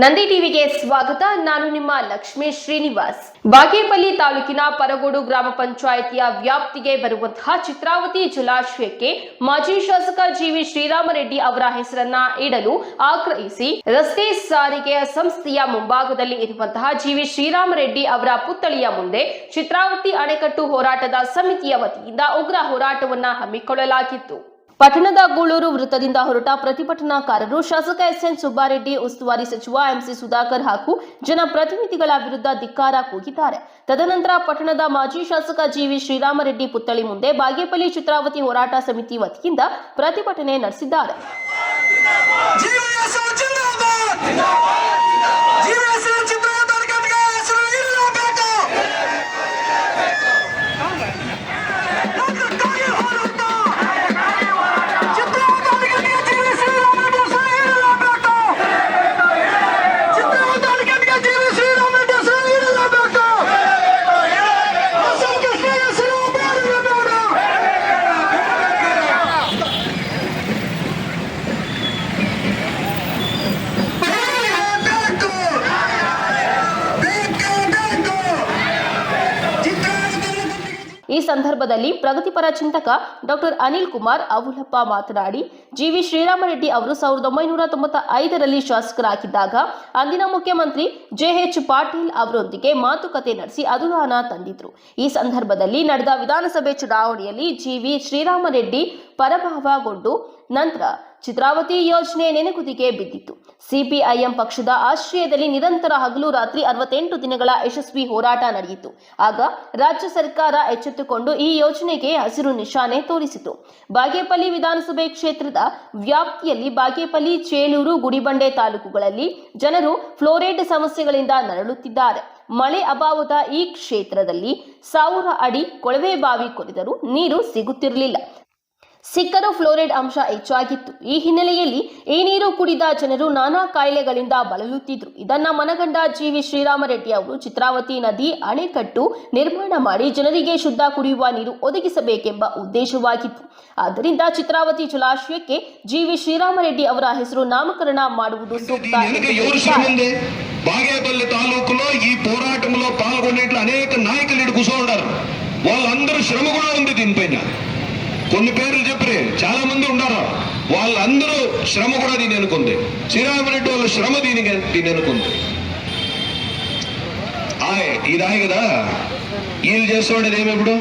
ನಂದಿ ಟಿವಿಗೆ ಸ್ವಾಗತ. ನಾನು ನಿಮ್ಮ ಲಕ್ಷ್ಮೀ ಶ್ರೀನಿವಾಸ್. ಬಾಗೇಪಲ್ಲಿ ತಾಲೂಕಿನ ಪರಗೋಡು ಗ್ರಾಮ ಪಂಚಾಯಿತಿಯ ವ್ಯಾಪ್ತಿಗೆ ಬರುವಂತಹ ಚಿತ್ರಾವತಿ ಜಲಾಶಯಕ್ಕೆ ಮಾಜಿ ಶಾಸಕ ಜಿವಿ ಶ್ರೀರಾಮರೆಡ್ಡಿ ಅವರ ಹೆಸರನ್ನ ಇಡಲು ಆಗ್ರಹಿಸಿ ರಸ್ತೆ ಸಾರಿಗೆ ಸಂಸ್ಥೆಯ ಮುಂಭಾಗದಲ್ಲಿ ಇರುವಂತಹ ಜಿವಿ ಶ್ರೀರಾಮರೆಡ್ಡಿ ಅವರ ಪುತ್ಥಳಿಯ ಮುಂದೆ ಚಿತ್ರಾವತಿ ಅಣೆಕಟ್ಟು ಹೋರಾಟದ ಸಮಿತಿಯ ವತಿಯಿಂದ ಉಗ್ರ ಹೋರಾಟವನ್ನ ಹಮ್ಮಿಕೊಳ್ಳಲಾಗಿತ್ತು. ಪಟ್ಟಣದ ಗೂಳೂರು ವೃತ್ತದಿಂದ ಹೊರಟ ಪ್ರತಿಭಟನಾಕಾರರು ಶಾಸಕ ಎಸ್ಎನ್ ಸುಬ್ಬಾರೆಡ್ಡಿ, ಉಸ್ತುವಾರಿ ಸಚಿವ ಎಂಸಿ ಸುಧಾಕರ್ ಹಾಗೂ ಜನಪ್ರತಿನಿಧಿಗಳ ವಿರುದ್ಧ ಧಿಕ್ಕಾರ ಕೂಗಿದ್ದಾರೆ. ತದನಂತರ ಪಟ್ಟಣದ ಮಾಜಿ ಶಾಸಕ ಜಿವಿ ಶ್ರೀರಾಮರೆಡ್ಡಿ ಪುತ್ಥಳಿ ಮುಂದೆ ಬಾಗೇಪಲ್ಲಿ ಚಿತ್ರಾವತಿ ಹೋರಾಟ ಸಮಿತಿ ವತಿಯಿಂದ ಪ್ರತಿಭಟನೆ ನಡೆಸಿದ್ದಾರೆ. ಜೀವನ ಸಂದರ್ಭದಲ್ಲಿ ಪ್ರಗತಿಪರ ಚಿಂತಕ ಡಾಕ್ಟರ್ ಅನಿಲ್ ಕುಮಾರ್ ಅವುಲಪ್ಪ ಮಾತನಾಡಿ ಜಿವಿ ಶ್ರೀರಾಮರೆಡ್ಡಿ ಅವರು ಸಾವಿರದ ಒಂಬೈನೂರ ತೊಂಬತ್ತ ಐದರಲ್ಲಿ ಶಾಸಕರಾಗಿದ್ದಾಗ ಅಂದಿನ ಮುಖ್ಯಮಂತ್ರಿ ಜೆಎಚ್ ಪಾಟೀಲ್ ಅವರೊಂದಿಗೆ ಮಾತುಕತೆ ನಡೆಸಿ ಅನುದಾನ ತಂದಿದ್ರು. ಈ ಸಂದರ್ಭದಲ್ಲಿ ನಡೆದ ವಿಧಾನಸಭೆ ಚುನಾವಣೆಯಲ್ಲಿ ಜಿವಿ ಶ್ರೀರಾಮರೆಡ್ಡಿ ಪರಭಾವಗೊಂಡು ನಂತರ ಚಿತ್ರಾವತಿ ಯೋಜನೆ ನೆನೆಗುದಿಗೆ ಬಿದ್ದಿತ್ತು. ಸಿಪಿಐಎಂ ಪಕ್ಷದ ಆಶ್ರಯದಲ್ಲಿ ನಿರಂತರ ಹಗಲು ರಾತ್ರಿ ಅರವತ್ತೆಂಟು ದಿನಗಳ ಯಶಸ್ವಿ ಹೋರಾಟ ನಡೆಯಿತು. ಆಗ ರಾಜ್ಯ ಸರ್ಕಾರ ಎಚ್ಚೆತ್ತುಕೊಂಡು ಈ ಯೋಜನೆಗೆ ಹಸಿರು ನಿಶಾನೆ ತೋರಿಸಿತು. ಬಾಗೇಪಲ್ಲಿ ವಿಧಾನಸಭೆ ಕ್ಷೇತ್ರದ ವ್ಯಾಪ್ತಿಯಲ್ಲಿ ಬಾಗೇಪಲ್ಲಿ ಚೇಲೂರು ಗುಡಿಬಂಡೆ ತಾಲೂಕುಗಳಲ್ಲಿ ಜನರು ಫ್ಲೋರೇಟ್ ಸಮಸ್ಯೆಗಳಿಂದ ನರಳುತ್ತಿದ್ದಾರೆ. ಮಳೆ ಅಭಾವದ ಈ ಕ್ಷೇತ್ರದಲ್ಲಿ ಸಾವಿರ ಅಡಿ ಕೊಳವೆ ಬಾವಿ ಕೊರೆದರೂ ನೀರು ಸಿಗುತ್ತಿರಲಿಲ್ಲ. ಸಿಕ್ಕರೂ ಫ್ಲೋರೈಡ್ ಅಂಶ ಹೆಚ್ಚಾಗಿತ್ತು ಈ ಹಿನ್ನೆಲೆಯಲ್ಲಿ ಈ ನೀರು ಕುಡಿದ ಜನರು ನಾನಾ ಕಾಯಿಲೆಗಳಿಂದ ಬಳಲುತ್ತಿದ್ರು ಇದನ್ನ ಮನಗಂಡ ಜಿವಿ ಶ್ರೀರಾಮರೆಡ್ಡಿ ಅವರು ಚಿತ್ರಾವತಿ ನದಿ ಅಣೆಕಟ್ಟು ನಿರ್ಮಾಣ ಮಾಡಿ ಜನರಿಗೆ ಶುದ್ಧ ಕುಡಿಯುವ ನೀರು ಒದಗಿಸಬೇಕೆಂಬ ಉದ್ದೇಶವಾಗಿತ್ತು ಆದ್ದರಿಂದ ಚಿತ್ರಾವತಿ ಜಲಾಶಯಕ್ಕೆ ಜಿವಿ శ్రీరామరెడ్డి ಅವರ ಹೆಸರು నామకరణ ಮಾಡುವುದು ಸೂಕ್ತ ಎಂದು వెనుక ఎవరు ಹೇಳಿದ್ದಾರೆ. శ్రమ ఉంది బాగేపల్లి తాలూకులో ఈ పోరాటంలో పాల్గొనేట్లు అనేక నాయకులు ఇటు కూర్చో ఉన్నారు వాళ్ళందరూ శ్రమ కూడా ఉంది దీనిపైన కొన్ని పేర్లు చెప్పరే చాలా మంది ఉన్నారు వాళ్ళందరూ శ్రమ కూడా దీని అనుకుంది శ్రీరామరెడ్డి వాళ్ళ శ్రమ దీని దీని అనుకుంది ఆయ్ ఇది ఆయ కదా? వీళ్ళు చేస్తుండేది ఏమి ఇప్పుడు?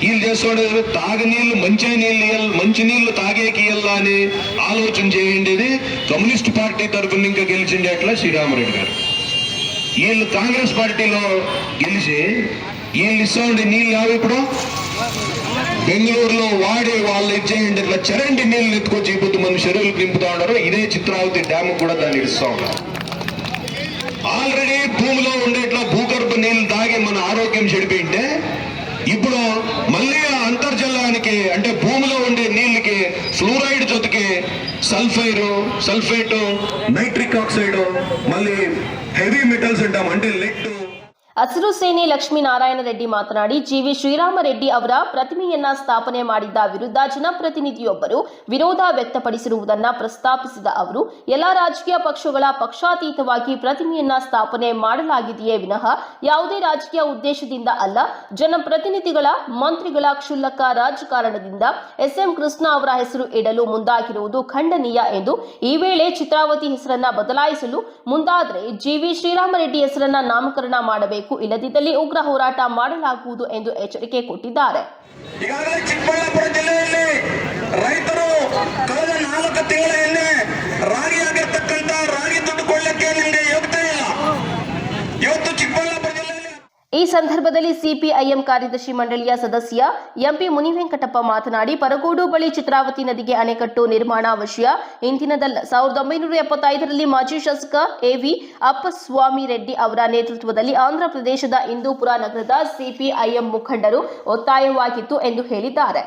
వీళ్ళు చేసేవాడు తాగనీళ్ళు మంచి నీళ్ళు ఇయ్యాల- మంచి నీళ్ళు తాగేకి ఇయ్యాలా అని ఆలోచన చేయండి కమ్యూనిస్ట్ పార్టీ తరఫున ఇంకా గెలిచిండే అట్లా శ్రీరామరెడ్డి గారు. వీళ్ళు కాంగ్రెస్ పార్టీలో గెలిచి వీళ్ళు ఇస్తాండి నీళ్ళు కావు ఇప్పుడు? బెంగళూరులో వాడే వాళ్ళు ఇచ్చేయండి ఇట్లా చరండి నీళ్ళు ఎత్తుకొచ్చి ఇప్పుడు మన చెరువులు నింపుతా ఉన్నారు. ఇదే చిత్రావతి డ్యామ్ కూడా దాన్ని ఇస్తా ఉన్నారు ఆల్రెడీ భూమిలో ఉండేట్లా భూగర్భ నీళ్ళు తాగి మన ఆరోగ్యం చెడిపోయింటే ఇప్పుడు మళ్ళీ ఆ అంతర్జలానికి అంటే భూమిలో ఉండే నీళ్ళకి ఫ్లూరైడ్ జొతికి సల్ఫైర్ సల్ఫేటు నైట్రిక్ ఆక్సైడ్ మళ్ళీ హెవీ మెటల్స్ అంటాం అంటే లెట్టు ಹಸಿರು ಸೇನೆ ಲಕ್ಷ್ಮೀನಾರಾಯಣ ರೆಡ್ಡಿ ಮಾತನಾಡಿ ಜಿವಿ ಶ್ರೀರಾಮರೆಡ್ಡಿ ಅವರ ಪ್ರತಿಮೆಯನ್ನ ಸ್ಥಾಪನೆ ಮಾಡಿದ್ದ ವಿರುದ್ಧ ಜನಪ್ರತಿನಿಧಿಯೊಬ್ಬರು ವಿರೋಧ ವ್ಯಕ್ತಪಡಿಸಿರುವುದನ್ನ ಪ್ರಸ್ತಾಪಿಸಿದ ಅವರು, ಎಲ್ಲ ರಾಜಕೀಯ ಪಕ್ಷಗಳ ಪಕ್ಷಾತೀತವಾಗಿ ಪ್ರತಿಮೆಯನ್ನ ಸ್ಥಾಪನೆ ಮಾಡಲಾಗಿದೆಯೇ ವಿನಃ ಯಾವುದೇ ರಾಜಕೀಯ ಉದ್ದೇಶದಿಂದ ಅಲ್ಲ, ಜನಪ್ರತಿನಿಧಿಗಳ ಮಂತ್ರಿಗಳ ಕ್ಷುಲ್ಲಕ ರಾಜಕಾರಣದಿಂದ ಎಸ್ಎಂ ಕೃಷ್ಣ ಅವರ ಹೆಸರು ಇಡಲು ಮುಂದಾಗಿರುವುದು ಖಂಡನೀಯ ಎಂದು ಈ ವೇಳೆ ಚಿತ್ರಾವತಿ ಹೆಸರನ್ನ ಬದಲಾಯಿಸಲು ಮುಂದಾದರೆ ಜಿವಿ ಶ್ರೀರಾಮರೆಡ್ಡಿ ಹೆಸರನ್ನ ನಾಮಕರಣ ಮಾಡಬೇಕು ಇಲ್ಲದಿದ್ದಲ್ಲಿ ಉಗ್ರ ಹೋರಾಟ ಮಾಡಲಾಗುವುದು ಎಂದು ಎಚ್ಚರಿಕೆ ಕೊಟ್ಟಿದ್ದಾರೆ ಈಗಾಗಲೇ ಚಿಕ್ಕಬಳ್ಳಾಪುರ ಜಿಲ್ಲೆಯಲ್ಲಿ ರೈತರು ಕಳೆದ ನಾಲ್ಕು ತಿಂಗಳ ಹಿಂದೆ ರಾಗಿ ಆಗಿರ್ತಕ್ಕಂಥ ರಾಗಿ ದುಡ್ಡು ಕೊಳ್ಳಕ್ಕೆ ನಿಮಗೆ ಯೋಗ್ಯತೆ ಇಲ್ಲ ಇವತ್ತು ಚಿಕ್ಕಬಳ್ಳಾಪುರ ಜಿಲ್ಲೆಯಲ್ಲಿ ಈ ಸಂದರ್ಭದಲ್ಲಿ ಸಿಪಿಐಎಂ ಕಾರ್ಯದರ್ಶಿ ಮಂಡಳಿಯ ಸದಸ್ಯ ಎಂಪಿ ಮುನಿವೆಂಕಟಪ್ಪ ಮಾತನಾಡಿ, ಪರಗೋಡು ಬಳಿ ಚಿತ್ರಾವತಿ ನದಿಗೆ ಅಣೆಕಟ್ಟು ನಿರ್ಮಾಣ ಅವಶ್ಯ. ಇಂದಿನದಲ್ಲ, ಸಾವಿರದ ಒಂಬೈನೂರ ಎಪ್ಪತ್ತೈದರಲ್ಲಿ ಮಾಜಿ ಶಾಸಕ ಎವಿ ಅಪ್ಪಸ್ವಾಮಿ ರೆಡ್ಡಿ ಅವರ ನೇತೃತ್ವದಲ್ಲಿ ಆಂಧ್ರ ಪ್ರದೇಶದ ಇಂದೂಪುರ ನಗರದ ಸಿಪಿಐಎಂ ಮುಖಂಡರು ಒತ್ತಾಯವಾಗಿತ್ತು ಎಂದು ಹೇಳಿದ್ದಾರೆ.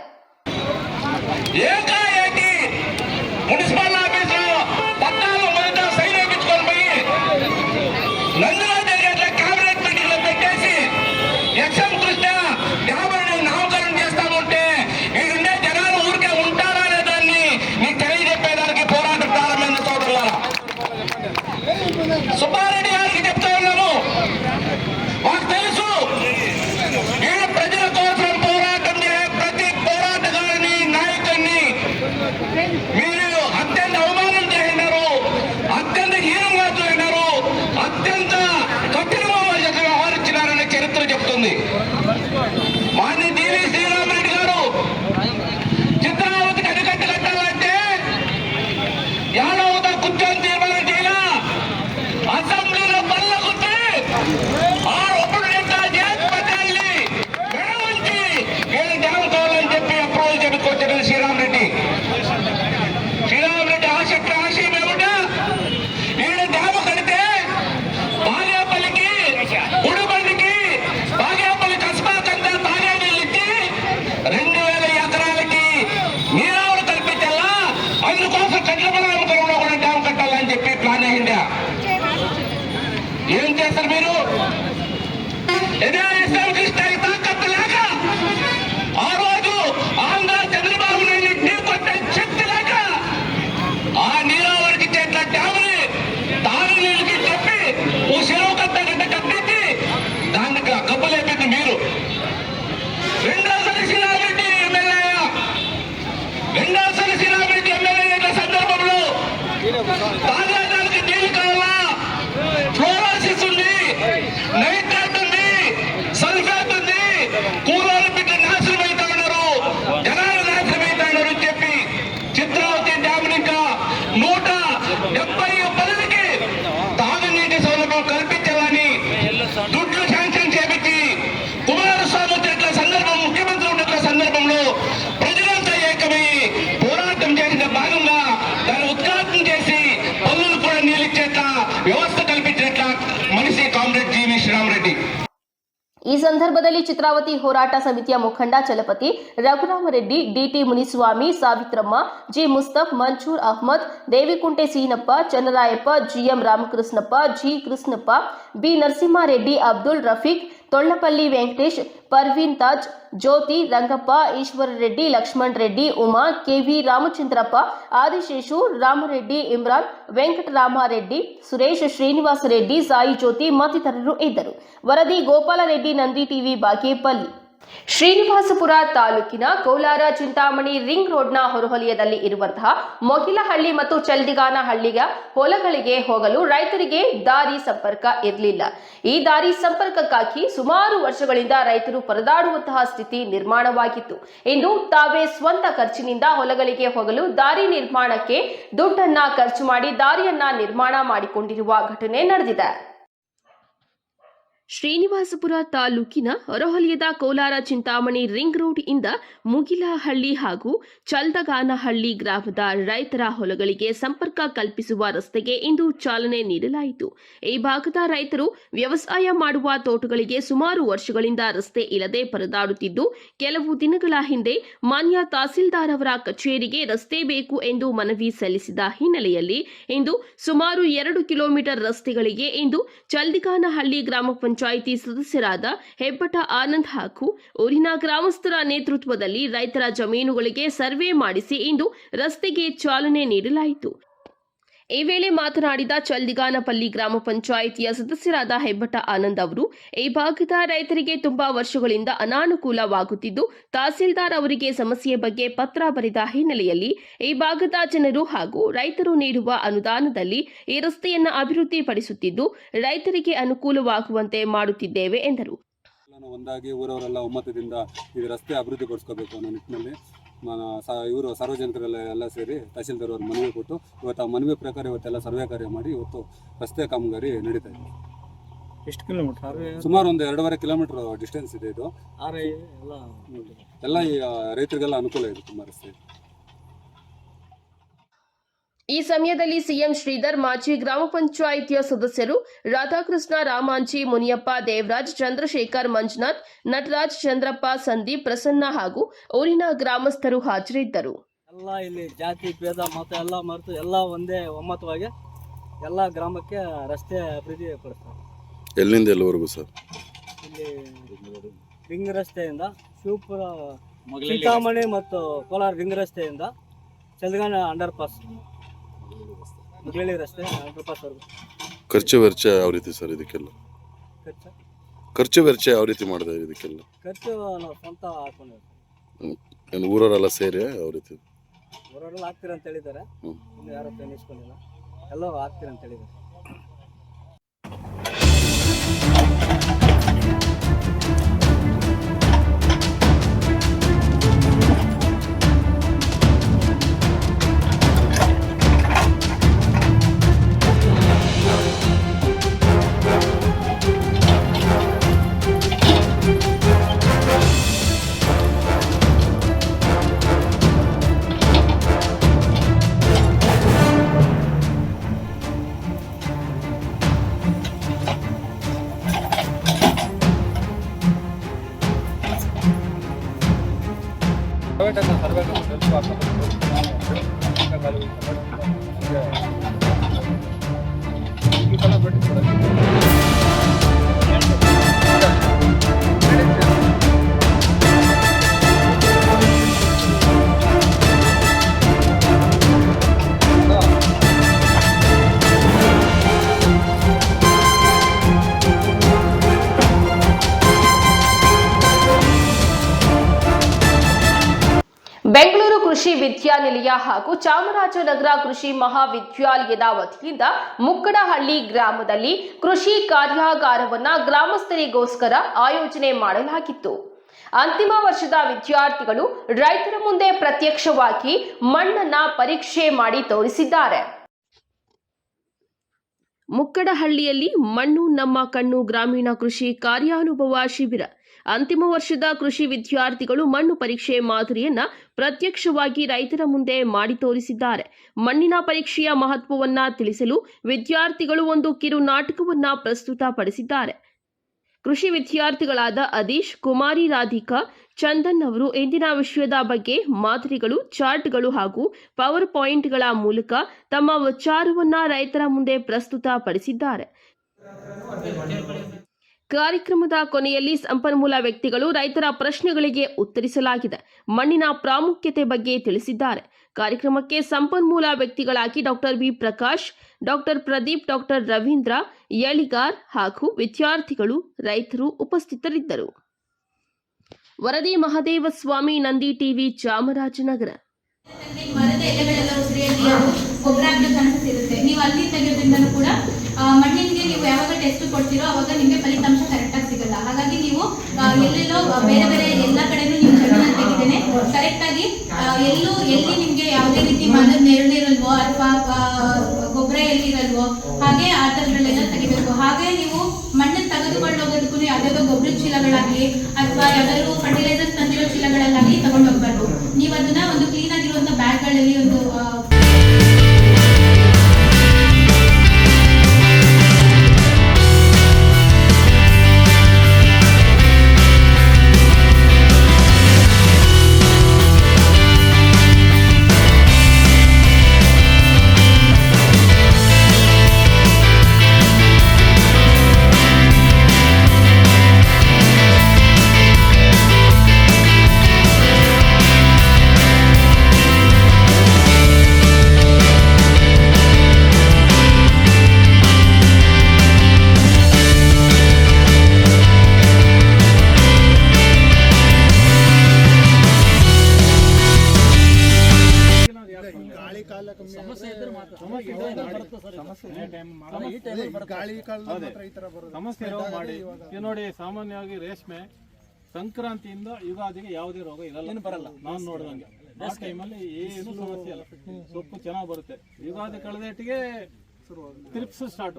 ಈ ಸಂದರ್ಭದಲ್ಲಿ ಚಿತ್ರಾವತಿ ಹೋರಾಟ ಸಮಿತಿಯ ಮುಖಂಡ Chalapathi Raghuramareddy, DT Muniswamy, Savitramma, G. Mustaf Manzoor Ahmed, Devikunte Seenappa, Channarayappa, GM Ramakrishnappa, G. Krishnappa, B. Narasimhareddy, Abdul Rafiq Tollapalli Venkatesh Parveen Taj Jyothi Rangappa Eshwarareddy Lakshman Reddy Uma KV Ramachandrappa Adiseshu Ramareddy Imran Venkata Ramareddy Suresh Srinivasareddy Sai Jyothi మతితరులు ఇద్దరు. వరది Gopala Reddy Nandi TV Bakepalli. Srinivaspur ತಾಲೂಕಿನ Kolar Chintamani ring ರೋಡ್ನ ಹೊರವಲಯದಲ್ಲಿ ಇರುವಂತಹ ಮೊಗಿಲಹಳ್ಳಿ ಮತ್ತು ಚಲ್ದಿಗಾನಹಳ್ಳಿಯ ಹೊಲಗಳಿಗೆ ಹೋಗಲು ರೈತರಿಗೆ ದಾರಿ ಸಂಪರ್ಕ ಇರಲಿಲ್ಲ. ಈ ದಾರಿ ಸಂಪರ್ಕಕ್ಕಾಗಿ ಸುಮಾರು ವರ್ಷಗಳಿಂದ ರೈತರು ಪರದಾಡುವಂತಹ ಸ್ಥಿತಿ ನಿರ್ಮಾಣವಾಗಿತ್ತು. ಇಂದು ತಾವೇ ಸ್ವಂತ ಖರ್ಚಿನಿಂದ ಹೊಲಗಳಿಗೆ ಹೋಗಲು ದಾರಿ ನಿರ್ಮಾಣಕ್ಕೆ ದುಡ್ಡನ್ನ ಖರ್ಚು ಮಾಡಿ ದಾರಿಯನ್ನ ನಿರ್ಮಾಣ ಮಾಡಿಕೊಂಡಿರುವ ಘಟನೆ ನಡೆದಿದೆ. ಶ್ರೀನಿವಾಸಪುರ ತಾಲೂಕಿನ ಹೊರಹೊಲಯದ ಕೋಲಾರ ಚಿಂತಾಮಣಿ ರಿಂಗ್ ರೋಡ್ ಇಂದ ಮುಗಿಲಹಳ್ಳಿ ಹಾಗೂ ಚಲ್ದಗಾನಹಳ್ಳಿ ಗ್ರಾಮದ ರೈತರ ಹೊಲಗಳಿಗೆ ಸಂಪರ್ಕ ಕಲ್ಪಿಸುವ ರಸ್ತೆಗೆ ಇಂದು ಚಾಲನೆ ನೀಡಲಾಯಿತು. ಈ ಭಾಗದ ರೈತರು ವ್ಯವಸಾಯ ಮಾಡುವ ತೋಟಗಳಿಗೆ ಸುಮಾರು ವರ್ಷಗಳಿಂದ ರಸ್ತೆ ಇಲ್ಲದೆ ಪರದಾಡುತ್ತಿದ್ದು, ಕೆಲವು ದಿನಗಳ ಹಿಂದೆ ಮಾನ್ಯ ತಹಸೀಲ್ದಾರ್ ಅವರ ಕಚೇರಿಗೆ ರಸ್ತೆ ಬೇಕು ಎಂದು ಮನವಿ ಸಲ್ಲಿಸಿದ ಹಿನ್ನೆಲೆಯಲ್ಲಿ ಇಂದು ಸುಮಾರು ಎರಡು ಕಿಲೋಮೀಟರ್ ರಸ್ತೆಗಳಿಗೆ ಇಂದು ಚಲ್ದಿಗಾನಹಳ್ಳಿ ಗ್ರಾಮ ಪಂಚಾಯಿತಿ ಸದಸ್ಯರಾದ ಹೆಬ್ಬಟ ಆನಂದ್ ಹಾಗೂ ಊರಿನ ಗ್ರಾಮಸ್ಥರ ನೇತೃತ್ವದಲ್ಲಿ ರೈತರ ಜಮೀನುಗಳಿಗೆ ಸರ್ವೆ ಮಾಡಿಸಿ ಇಂದು ರಸ್ತೆಗೆ ಚಾಲನೆ ನೀಡಲಾಯಿತು. ಈ ವೇಳೆ ಮಾತನಾಡಿದ ಚಲ್ದಿಗಾನಪಲ್ಲಿ ಗ್ರಾಮ ಪಂಚಾಯಿತಿಯ ಸದಸ್ಯರಾದ ಹೆಬ್ಬಟ ಆನಂದ್ ಅವರು, ಈ ಭಾಗದ ರೈತರಿಗೆ ತುಂಬಾ ವರ್ಷಗಳಿಂದ ಅನಾನುಕೂಲವಾಗುತ್ತಿದ್ದು, ತಹಸೀಲ್ದಾರ್ ಅವರಿಗೆ ಸಮಸ್ಯೆ ಬಗ್ಗೆ ಪತ್ರ ಬರೆದ ಹಿನ್ನೆಲೆಯಲ್ಲಿ ಈ ಭಾಗದ ಜನರು ಹಾಗೂ ರೈತರು ನೀಡುವ ಅನುದಾನದಲ್ಲಿ ಈ ರಸ್ತೆಯನ್ನು ಅಭಿವೃದ್ಧಿಪಡಿಸುತ್ತಿದ್ದು, ರೈತರಿಗೆ ಅನುಕೂಲವಾಗುವಂತೆ ಮಾಡುತ್ತಿದ್ದೇವೆ, ಎಂದರು. ಒಂದಾಗಿ ಊರವರೆಲ್ಲ ಒಮ್ಮತದಿಂದ ಈ ರಸ್ತೆ ಅಭಿವೃದ್ಧಿಪಡಿಸ್ಕೋಬೇಕು ಅನ್ನೋ ನಿಟ್ಟಿನಲ್ಲಿ ಇವರು ಸಾರ್ವಜನಿಕರೆಲ್ಲ ಎಲ್ಲ ಸೇರಿ ತಹಸೀಲ್ದಾರ್ ಅವ್ರ ಮನವಿ ಕೊಟ್ಟು ಇವತ್ತು ಆ ಮನವಿ ಪ್ರಕಾರ ಇವತ್ತೆಲ್ಲ ಸರ್ವೆ ಕಾರ್ಯ ಮಾಡಿ ಇವತ್ತು ರಸ್ತೆ ಕಾಮಗಾರಿ ನಡೀತಾ ಇದೆ. ಎಷ್ಟು ಕಿಲೋಮೀಟರ್? ಸುಮಾರು ಒಂದು ಎರಡೂವರೆ ಕಿಲೋಮೀಟರ್ ಡಿಸ್ಟೆನ್ಸ್ ಇದೆ ಇದು. ಎಲ್ಲ ಎಲ್ಲ ಈ ರೈತರಿಗೆಲ್ಲ ಅನುಕೂಲ ಇದೆ ತುಂಬ ರಸ್ತೆ. ಈ ಸಮಯದಲ್ಲಿ ಸಿಎಂ ಶ್ರೀಧರ್ ಮಾಜಿ ಗ್ರಾಮ ಪಂಚಾಯಿತಿಯ ಸದಸ್ಯರು ರಾಧಾಕೃಷ್ಣ ರಾಮಾಂಚಿ ಮುನಿಯಪ್ಪ ದೇವರಾಜ್ ಚಂದ್ರಶೇಖರ್ ಮಂಜುನಾಥ್ ನಟರಾಜ್ ಚಂದ್ರಪ್ಪ ಸಂದೀಪ್ ಪ್ರಸನ್ನ ಹಾಗೂ ಊರಿನ ಗ್ರಾಮಸ್ಥರು ಹಾಜರಿದ್ದರು. ಎಲ್ಲ ಇಲ್ಲಿ ಜಾತಿ ಭೇದ ಮತ ಎಲ್ಲ ಮರೆತು ಎಲ್ಲ ಒಂದೇ ಒಮ್ಮತವಾಗಿ ಎಲ್ಲ ಗ್ರಾಮಕ್ಕೆ ರಸ್ತೆ ಅಭಿವೃದ್ಧಿ ಪಡಿಸ್ತಾರೆ. ಎಲ್ಲಿಂದ ಎಲ್ಲಿವರೆಗೂ ಸರ್? ಇಲ್ಲಿ ರಿಂಗ್ ರಸ್ತೆಯಿಂದ ಶಿವಪುರ ಚಿಂತಾಮಣಿ ಮತ್ತು ಕೋಲಾರ ರಿಂಗ್ ರಸ್ತೆಯಿಂದ ಚಂದ್ರಗಾನ ಅಂಡರ್ ಪಾಸ್ ಮುಗಳಿ ರಸ್ತೆ ನಾಲ್ಕು ಪಾಸ್ ವರ್ಗು ಖರ್ಚು ವೆಚ್ಚ ಯಾವ ರೀತಿ ಸರ್ ಇದಕ್ಕೆಲ್ಲ? ಖರ್ಚು? ಖರ್ಚು ವೆಚ್ಚ ಯಾವ ರೀತಿ ಮಾಡಿದೆ ಇದಕ್ಕೆಲ್ಲ? ಖರ್ಚು ನಾವು ಸ್ವಂತ ಹಾಕೊಂಡಿರ್ತೀವಿ ಏನು ಊರವರೆಲ್ಲ ಸೇರಿ ಯಾವ ರೀತಿ? ಊರವರೆಲ್ಲ ಹಾಕ್ತೀರ ಅಂತ ಹೇಳಿದ್ದಾರೆ. ಹ್ಮ್. ಇನ್ನು ಯಾರು ಪೇನ್ ಇಸ್ಕೊಂಡಿಲ್ಲ ಎಲ್ಲೋ ಆಗ್ತೀರ ಅಂತ ಹೇಳಿದ್ದಾರೆ. సర్వేట సర్వేట ఈ కళ పెట్టి ಬೆಂಗಳೂರು ಕೃಷಿ ವಿದ್ಯಾನಿಲಯ ಹಾಗೂ ಚಾಮರಾಜನಗರ ಕೃಷಿ ಮಹಾವಿದ್ಯಾಲಯದ ವತಿಯಿಂದ ಮುಕ್ಕಡಹಳ್ಳಿ ಗ್ರಾಮದಲ್ಲಿ ಕೃಷಿ ಕಾರ್ಯಾಗಾರವನ್ನು ಗ್ರಾಮಸ್ಥರಿಗೋಸ್ಕರ ಆಯೋಜನೆ ಮಾಡಲಾಗಿತ್ತು. ಅಂತಿಮ ವರ್ಷದ ವಿದ್ಯಾರ್ಥಿಗಳು ರೈತರ ಮುಂದೆ ಪ್ರತ್ಯಕ್ಷವಾಗಿ ಮಣ್ಣನ್ನ ಪರೀಕ್ಷೆ ಮಾಡಿ ತೋರಿಸಿದ್ದಾರೆ. ಮುಕ್ಕಡಹಳ್ಳಿಯಲ್ಲಿ ಮಣ್ಣು ನಮ್ಮ ಕಣ್ಣು ಗ್ರಾಮೀಣ ಕೃಷಿ ಕಾರ್ಯಾನುಭವ ಶಿಬಿರ ಅಂತಿಮ ವರ್ಷದ ಕೃಷಿ ವಿದ್ಯಾರ್ಥಿಗಳು ಮಣ್ಣು ಪರೀಕ್ಷೆ ಮಾದರಿಯನ್ನ ಪ್ರತ್ಯಕ್ಷವಾಗಿ ರೈತರ ಮುಂದೆ ಮಾಡಿ ತೋರಿಸಿದ್ದಾರೆ. ಮಣ್ಣಿನ ಪರೀಕ್ಷೆಯ ಮಹತ್ವವನ್ನ ತಿಳಿಸಲು ವಿದ್ಯಾರ್ಥಿಗಳು ಒಂದು ಕಿರು ನಾಟಕವನ್ನ ಪ್ರಸ್ತುತಪಡಿಸಿದ್ದಾರೆ. ಕೃಷಿ ವಿದ್ಯಾರ್ಥಿಗಳಾದ ಅದೀಶ್, ಕುಮಾರಿ, ರಾಧಿಕಾ, ಚಂದನ್ ಅವರು ಇಂದಿನ ವಿಷಯದ ಬಗ್ಗೆ ಮಾದರಿಗಳು, ಚಾರ್ಟ್ಗಳು ಹಾಗೂ ಪವರ್ ಪಾಯಿಂಟ್ಗಳ ಮೂಲಕ ತಮ್ಮ ವಿಚಾರವನ್ನ ರೈತರ ಮುಂದೆ ಪ್ರಸ್ತುತಪಡಿಸಿದ್ದಾರೆ. ಕಾರ್ಯಕ್ರಮದ ಕೊನೆಯಲ್ಲಿ ಸಂಪನ್ಮೂಲ ವ್ಯಕ್ತಿಗಳು ರೈತರ ಪ್ರಶ್ನೆಗಳಿಗೆ ಉತ್ತರಿಸಲಾಗಿದೆ. ಮಣ್ಣಿನ ಪ್ರಾಮುಖ್ಯತೆ ಬಗ್ಗೆ ತಿಳಿಸಿದ್ದಾರೆ. ಕಾರ್ಯಕ್ರಮಕ್ಕೆ ಸಂಪನ್ಮೂಲ ವ್ಯಕ್ತಿಗಳಾಗಿ doctor V. Prakash doctor Pradeep doctor Ravindra Yaligar ಹಾಗೂ ವಿದ್ಯಾರ್ಥಿಗಳು, ರೈತರು ಉಪಸ್ಥಿತರಿದ್ದರು. ವರದಿ ಮಹದೇವ ಸ್ವಾಮಿ ನಂದಿ ಟಿವಿ, ಚಾಮರಾಜನಗರ. ಗೊಬ್ಬರ ಕೂಡ ಆ, ಮಣ್ಣಿಗೆ ನೀವು ಯಾವಾಗ ಟೆಸ್ಟ್ ಕೊಡ್ತೀರೋ, ಅವಾಗ ನಿಮಗೆ ಫಲಿತಾಂಶ ಕರೆಕ್ಟಾಗಿ ಸಿಗಲ್ಲ. ಹಾಗಾಗಿ ನೀವು ಎಲ್ಲೆಲ್ಲೋ ಬೇರೆ ಬೇರೆ ಎಲ್ಲ ಕಡೆನೂ ನೀವು ಚೆನ್ನಾಗಿ ತೆಗಿದೇನೆ ಕರೆಕ್ಟಾಗಿ ಎಲ್ಲೂ, ಎಲ್ಲಿ ನಿಮಗೆ ಯಾವುದೇ ರೀತಿ ಮರದ ನೆರಳಿರಲ್ವೋ ಅಥವಾ ಗೊಬ್ಬರ ಎಲ್ಲಿರಲ್ವೋ ಹಾಗೆ ಆ ಥರಗಳೆಲ್ಲ ತೆಗಿಬೇಕು. ಹಾಗೆ ನೀವು ಮಣ್ಣನ್ನು ತೆಗೆದುಕೊಂಡು ಹೋಗೋದಕ್ಕೂ ಯಾವ್ದಾದ್ರು ಗೊಬ್ಬರ ಚೀಲಗಳಾಗಲಿ, ಅಥವಾ ಯಾವ್ದಾದ್ರು ಫರ್ಟಿಲೈಸರ್ ತಂದಿರೋ ಚೀಲಗಳಲ್ಲಾಗಲಿ ತಗೊಂಡು ಹೋಗ್ಬಾರ್ದು ನೀವು ಅದನ್ನ ಒಂದು ಕ್ಲೀನ್ ಆಗಿರುವಂತ ಬ್ಯಾಗ್ಗಳಲ್ಲಿ ಒಂದು ಸಮಸ್ಯೆ ಮಾಡಿ. ನೋಡಿ ಸಾಮಾನ್ಯವಾಗಿ ರೇಷ್ಮೆ ಸಂಕ್ರಾಂತಿಯಿಂದ ಯುಗಾದಿಗೆ ಯಾವುದೇ ರೋಗ ಇರಲ್ಲ. ಏನು ಬರಲ್ಲ. ನಾನು ನೋಡಿದಂಗೆ. ಆ ಟೈಮಲ್ಲಿ ಏನು ಸಮಸ್ಯೆ ಇಲ್ಲ. ಸೊಪ್ಪು ಚೆನ್ನಾಗಿ ಬರುತ್ತೆ. ಯುಗಾದಿ ಕಳೆದೇಟಿಗೆ ತಿರುಪ್ಸು ಸ್ಟಾರ್ಟ್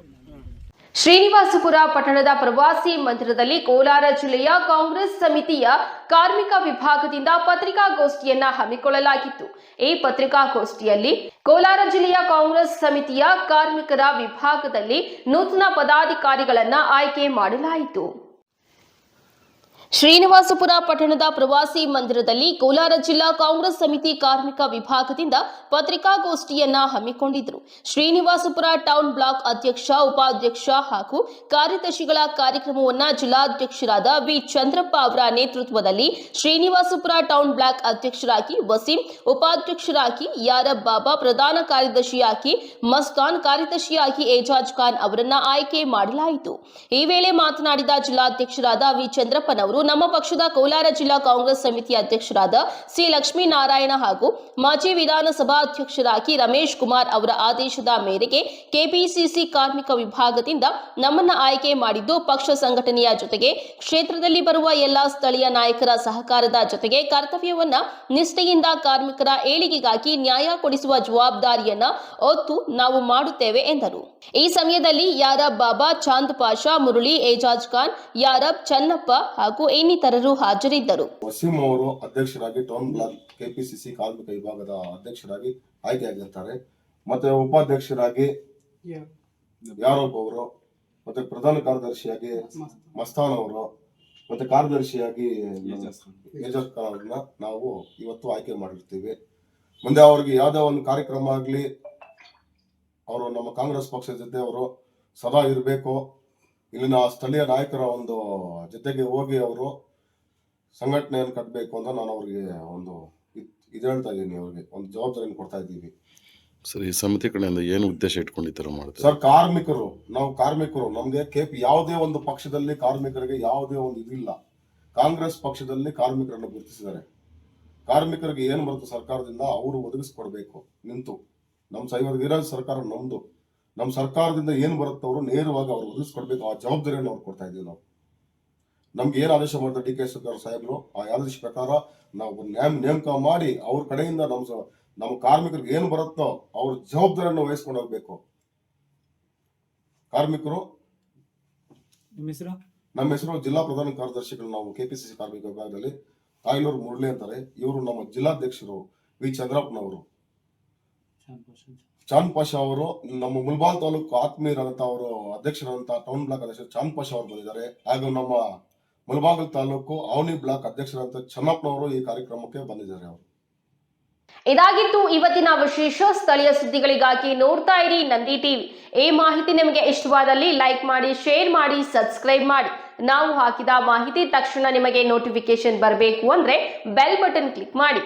ಶ್ರೀನಿವಾಸಪುರ ಪಟ್ಟಣದ ಪ್ರವಾಸಿ ಮಂದಿರದಲ್ಲಿ ಕೋಲಾರ ಜಿಲ್ಲೆಯ ಕಾಂಗ್ರೆಸ್ ಸಮಿತಿಯ ಕಾರ್ಮಿಕ ವಿಭಾಗದಿಂದ ಪತ್ರಿಕಾಗೋಷ್ಠಿಯನ್ನ ಹಮ್ಮಿಕೊಳ್ಳಲಾಗಿತ್ತು. ಈ ಪತ್ರಿಕಾಗೋಷ್ಠಿಯಲ್ಲಿ ಕೋಲಾರ ಜಿಲ್ಲೆಯ ಕಾಂಗ್ರೆಸ್ ಸಮಿತಿಯ ಕಾರ್ಮಿಕರ ವಿಭಾಗದಲ್ಲಿ ನೂತನ ಪದಾಧಿಕಾರಿಗಳನ್ನ ಆಯ್ಕೆ ಮಾಡಲಾಯಿತು. ಶ್ರೀನಿವಾಸಪುರ ಪಟ್ಟಣದ ಪ್ರವಾಸಿ ಮಂದಿರದಲ್ಲಿ ಕೋಲಾರ ಜಿಲ್ಲಾ ಕಾಂಗ್ರೆಸ್ ಸಮಿತಿ ಕಾರ್ಮಿಕ ವಿಭಾಗದಿಂದ ಪತ್ರಿಕಾಗೋಷ್ಠಿಯನ್ನ ಹಮ್ಮಿಕೊಂಡಿದ್ರು. ಶ್ರೀನಿವಾಸಪುರ ಟೌನ್ ಬ್ಲಾಕ್ ಅಧ್ಯಕ್ಷ, ಉಪಾಧ್ಯಕ್ಷ ಹಾಗೂ ಕಾರ್ಯದರ್ಶಿಗಳ ಕಾರ್ಯಕ್ರಮವನ್ನ ಜಿಲ್ಲಾಧ್ಯಕ್ಷರಾದ ವಿ. ಚಂದ್ರಪ್ಪ ಅವರ ನೇತೃತ್ವದಲ್ಲಿ ಶ್ರೀನಿವಾಸಪುರ ಟೌನ್ ಬ್ಲಾಕ್ ಅಧ್ಯಕ್ಷರಾಗಿ ವಸೀಂ, ಉಪಾಧ್ಯಕ್ಷರಾಗಿ ಯಾರಬ್ ಬಾಬಾ, ಪ್ರಧಾನ ಕಾರ್ಯದರ್ಶಿಯಾಗಿ ಮಸ್ತಾನ್, ಕಾರ್ಯದರ್ಶಿಯಾಗಿ ಏಜಾಜ್ ಖಾನ್ ಅವರನ್ನ ಆಯ್ಕೆ ಮಾಡಲಾಯಿತು. ಈ ವೇಳೆ ಮಾತನಾಡಿದ ಜಿಲ್ಲಾಧ್ಯಕ್ಷರಾದ ವಿ. ಚಂದ್ರಪ್ಪನವರು ಅವರು ನಮ್ಮ ಪಕ್ಷದ ಕೋಲಾರ ಜಿಲ್ಲಾ ಕಾಂಗ್ರೆಸ್ ಸಮಿತಿ ಅಧ್ಯಕ್ಷರಾದ ಸಿ ಲಕ್ಷ್ಮೀನಾರಾಯಣ ಹಾಗೂ ಮಾಜಿ ವಿಧಾನಸಭಾ ಅಧ್ಯಕ್ಷರಾಗಿ ರಮೇಶ್ ಕುಮಾರ್ ಅವರ ಆದೇಶದ ಮೇರೆಗೆ ಕೆಪಿಸಿಸಿ ಕಾರ್ಮಿಕ ವಿಭಾಗದಿಂದ ನಮ್ಮನ್ನ ಆಯ್ಕೆ ಮಾಡಿದ್ದು ಪಕ್ಷ ಸಂಘಟನೆಯ ಜೊತೆಗೆ ಕ್ಷೇತ್ರದಲ್ಲಿ ಬರುವ ಎಲ್ಲಾ ಸ್ಥಳೀಯ ನಾಯಕರ ಸಹಕಾರದ ಜೊತೆಗೆ ಕರ್ತವ್ಯವನ್ನ ನಿಷ್ಠೆಯಿಂದ ಕಾರ್ಮಿಕರ ಏಳಿಗೆಗಾಗಿ ನ್ಯಾಯ ಕೊಡಿಸುವ ಜವಾಬ್ದಾರಿಯನ್ನ ಒತ್ತು ನಾವು ಮಾಡುತ್ತೇವೆ ಎಂದರು. ಈ ಸಮಯದಲ್ಲಿ ಯಾರಬ್ ಬಾಬಾ, ಚಾಂದ್ ಪಾಷಾ, ಮುರಳಿ, ಏಜಾಜ್ ಖಾನ್, ಯಾರಬ್ ಚನ್ನಪ್ಪ ಹಾಗೂ ಇನ್ನಿತರರು ಹಾಜರಿದ್ದರು. ವಸೀಂ ಅವರು ಅಧ್ಯಕ್ಷರಾಗಿ ಟೌನ್ ಬ್ಲಾಕ್ ಕೆಪಿಸಿಸಿ ಕಾರ್ಮಿಕ ವಿಭಾಗದ ಅಧ್ಯಕ್ಷರಾಗಿ ಆಯ್ಕೆಯಾಗಿರ್ತಾರೆ. ಮತ್ತೆ ಉಪಾಧ್ಯಕ್ಷರಾಗಿ ಯಾರೋಬ್ ಅವರು? ಮತ್ತೆ ಪ್ರಧಾನ ಕಾರ್ಯದರ್ಶಿಯಾಗಿ ಮಸ್ತಾನ್ ಅವರು, ಮತ್ತೆ ಕಾರ್ಯದರ್ಶಿಯಾಗಿ ಅವ್ರನ್ನ ನಾವು ಇವತ್ತು ಆಯ್ಕೆ ಮಾಡಿರ್ತೀವಿ. ಮುಂದೆ ಅವ್ರಿಗೆ ಯಾವ್ದೇ ಒಂದು ಕಾರ್ಯಕ್ರಮ ಆಗ್ಲಿ, ಅವರು ನಮ್ಮ ಕಾಂಗ್ರೆಸ್ ಪಕ್ಷದ ಜೊತೆ ಅವರು ಸದಾ ಇರಬೇಕು. ಇಲ್ಲಿನ ಸ್ಥಳೀಯ ನಾಯಕರ ಒಂದು ಜೊತೆಗೆ ಹೋಗಿ ಅವರು ಸಂಘಟನೆಯನ್ನು ಕಟ್ಟಬೇಕು ಅಂತ ನಾನು ಅವರಿಗೆ ಒಂದು ಇದ್- ಹೇಳ್ತಾ ಇದ್ದೀನಿ ಅವ್ರಿಗೆ ಒಂದು ಜವಾಬ್ದಾರಿಯನ್ನು ಕೊಡ್ತಾ ಇದ್ದೀವಿ ಸರ್ ಈ ಸಮಿತಿ ಕಡೆಯಿಂದ ಏನು ಉದ್ದೇಶ ಇಟ್ಕೊಂಡು ಈ ಥರ ಮಾಡ್ತಾರೆ? ಸರ್ ಕಾರ್ಮಿಕರು ನಾವು ಕಾರ್ಮಿಕರು ನಮಗೆ ಕೆ ಪಿ ಯಾವುದೇ ಒಂದು ಪಕ್ಷದಲ್ಲಿ ಕಾರ್ಮಿಕರಿಗೆ ಯಾವುದೇ ಒಂದು ಇದಿಲ್ಲ. ಕಾಂಗ್ರೆಸ್ ಪಕ್ಷದಲ್ಲಿ ಕಾರ್ಮಿಕರನ್ನು ಗುರುತಿಸಿದ್ದಾರೆ. ಕಾರ್ಮಿಕರಿಗೆ ಏನು ಬರುತ್ತೆ ಸರ್ಕಾರದಿಂದ ಅವರು ಒದಗಿಸ್ಕೊಡ್ಬೇಕು ನಿಂತು. ನಮ್ಮ ಸೈವರ್ ಇರೋ ಸರ್ಕಾರ ನಮ್ದು. ನಮ್ಮ ಸರ್ಕಾರದಿಂದ ಏನು ಬರುತ್ತೆ ಅವರು ನೇರವಾಗಿ ಅವ್ರು ಒದಗಿಸ್ಕೊಡ್ಬೇಕು ಆ ಜವಾಬ್ದಾರಿಯನ್ನು ಅವ್ರು ಕೊಡ್ತಾ ಇದ್ದೀವಿ ನಾವು. ನಮ್ಗೆ ಏನು ಆದೇಶ ಮಾಡಿದ ಡಿ ಕೆ ಶಿವಕುಮಾರ್ ಸಾಹೇಬರು? ಆ ಆದೇಶ ಪ್ರಕಾರ ನಾವು ನ್ಯಾಮ್ ನೇಮಕ ಮಾಡಿ ಅವ್ರ ಕಡೆಯಿಂದ ನಮ್ಮ ನಮ್ಮ ಕಾರ್ಮಿಕರಿಗೆ ಏನು ಬರುತ್ತೋ ಅವ್ರ ಜವಾಬ್ದಾರಿಯನ್ನು ವಹಿಸ್ಕೊಂಡು ಹೋಗ್ಬೇಕು. ಕಾರ್ಮಿಕರು? ನಿಮ್ಮ ಹೆಸರು? ನಮ್ಮ ಹೆಸರು ಜಿಲ್ಲಾ ಪ್ರಧಾನ ಕಾರ್ಯದರ್ಶಿಗಳು ನಾವು ಕೆಪಿಸಿಸಿ ಕಾರ್ಮಿಕ ವಿಭಾಗದಲ್ಲಿ. ಕಾಯಿಲೂರು ಮುರಳಿ ಅಂತಾರೆ. ಇವರು ನಮ್ಮ ಜಿಲ್ಲಾಧ್ಯಕ್ಷರು ವಿ. ಚಂದ್ರಪ್ಪನವರು. ಚಾಂದ್ ಪಾಷ ಅವರು ನಮ್ಮ ಮುಲ್ಬಾಲ್ ತಾಲೂಕು ಆತ್ಮೀಯರಂತ ಅವರು ಅಧ್ಯಕ್ಷರಂತ ಟೌನ್ ಬ್ಲಾಕ್ ಅಧ್ಯಕ್ಷ ಚಾಂದ್ ಪಾಷ ಅವರು ಬಂದಿದ್ದಾರೆ. ಹಾಗೂ ನಮ್ಮ ಮುಲ್ಬಾಗಲ್ ತಾಲೂಕು ಅವನಿ ಬ್ಲಾಕ್ ಅಧ್ಯಕ್ಷರಂತ ಚನ್ನಪ್ಪನವರು ಈ ಕಾರ್ಯಕ್ರಮಕ್ಕೆ ಬಂದಿದ್ದಾರೆ ಅವರು. ಇದಾಗಿತ್ತು ಇವತ್ತಿನ ವಿಶೇಷ ಸ್ಥಳೀಯ ಸುದ್ದಿಗಳಿಗಾಗಿ ನೋಡ್ತಾ ಇರಿ ನಂದಿ ಟಿವಿ. ಈ ಮಾಹಿತಿ ನಿಮಗೆ ಇಷ್ಟವಾದಲ್ಲಿ ಲೈಕ್ ಮಾಡಿ, ಶೇರ್ ಮಾಡಿ, ಸಬ್ಸ್ಕ್ರೈಬ್ ಮಾಡಿ. ನಾವು ಹಾಕಿದ ಮಾಹಿತಿ ತಕ್ಷಣ ನಿಮಗೆ ನೋಟಿಫಿಕೇಶನ್ ಬರಬೇಕು ಅಂದ್ರೆ ಬೆಲ್ ಬಟನ್ ಕ್ಲಿಕ್ ಮಾಡಿ.